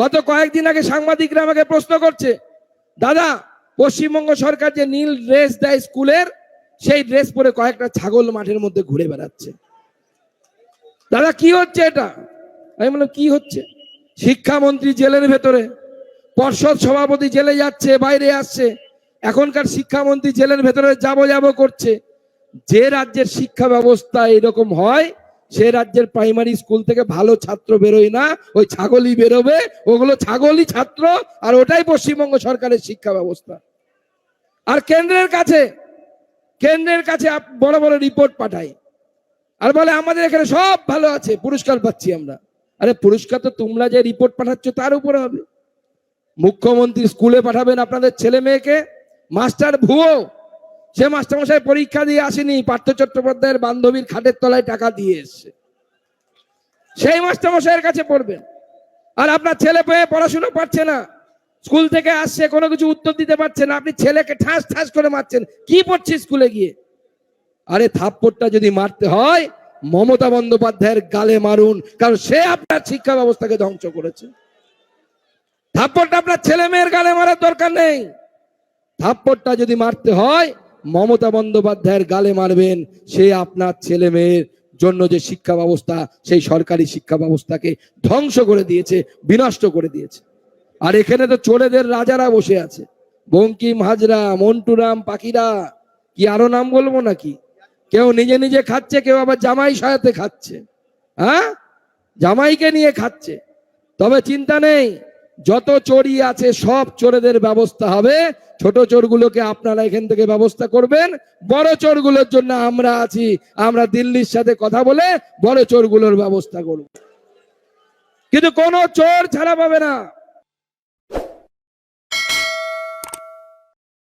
গত কয়েকদিন আগে সাংবাদিকরা আমাকে প্রশ্ন করছে, দাদা, পশ্চিমবঙ্গ সরকার যে নীল ড্রেস দেয় স্কুলের, সেই ড্রেস পরে কয়েকটা ছাগল মাঠের মধ্যে ঘুরে বেড়াচ্ছে। দাদা, কি হচ্ছে এটা? আমি বললাম, কি হচ্ছে? শিক্ষামন্ত্রী জেলের ভেতরে, পর্ষদ সভাপতি জেলে যাচ্ছে, বাইরে আসছে, এখনকার শিক্ষামন্ত্রী জেলের ভেতরে যাব যাব করছে। যে রাজ্যের শিক্ষা ব্যবস্থা এরকম হয় সে রাজ্যের প্রাইমারি স্কুল থেকে ভালো ছাত্র বেরোয় না, ওই ছাগলই বেরোবে, ওগুলো ছাগলই ছাত্র, আর ওটাই পশ্চিমবঙ্গ সরকারের শিক্ষা ব্যবস্থা। আর কেন্দ্রের কাছে কেন্দ্রের কাছে বড় বড় রিপোর্ট পাঠাই আর বলে, আমাদের এখানে সব ভালো আছে, পুরস্কার পাচ্ছি আমরা। আরে, পুরস্কার তো তোমরা যে রিপোর্ট পাঠাচ্ছ তার উপরে হবে। মুখ্যমন্ত্রী স্কুলে পাঠাবেন আপনাদের ছেলে মেয়েকে, মাস্টার ভুয়ো। সে মাস্টারমশাই পরীক্ষা দিয়ে আসেনি, পার্থ চট্টোপাধ্যায়ের বান্ধবীর খাটের তলায় টাকা দিয়ে এসছে। সেই মাস্টারমশাইয়ের কাছে পড়বেন। আর আপনার ছেলে পেয়ে পড়াশুনো পারছে না। স্কুল থেকে আসছে, কোনো কিছু উত্তর দিতে পারছে না। আপনি ছেলেকে ঠাস ঠাস করে মারছেন। কি পড়ছে স্কুলে গিয়ে? আরে থাপ্পড়টা যদি মারতে হয়, মমতা বন্দ্যোপাধ্যায়ের গালে মারুন, কারণ সে আপনার শিক্ষা ব্যবস্থাকে ধ্বংস করেছে। থাপ্পড়টা আপনার ছেলে মেয়ের গালে মারার দরকার নেই। থাপ্পড়টা যদি মারতে হয় মমতা বন্দ্যোপাধ্যায়ের গালে মারবেন সে আপনার ছেলে মেয়ের জন্য যে শিক্ষা ব্যবস্থা, সেই সরকারি শিক্ষা ব্যবস্থাকে ধ্বংস করে দিয়েছে, বিনষ্ট করে দিয়েছে। আর এখানে তো চোরেদের রাজারা বসে আছে। বঙ্কিম হাজরা, মন্টুরাম, পাখিরা, কি আরও নাম বলব নাকি? কেউ নিজে নিজে খাচ্ছে, কেউ আবার জামাই সহায়তে খাচ্ছে। হ্যাঁ? জামাইকে নিয়ে খাচ্ছে। তবে চিন্তা নেই যত চোরই আছে, সব চোরেদের ব্যবস্থা হবে। ছোট চোরগুলোকে আপনারা এখান থেকে ব্যবস্থা করবেন। বড় চোরগুলোর জন্য আমরা আছি। আমরা দিল্লির সাথে কথা বলে বড় চোরগুলোর ব্যবস্থা করব। কিন্তু কোনো চোর ছাড়া পাবে না।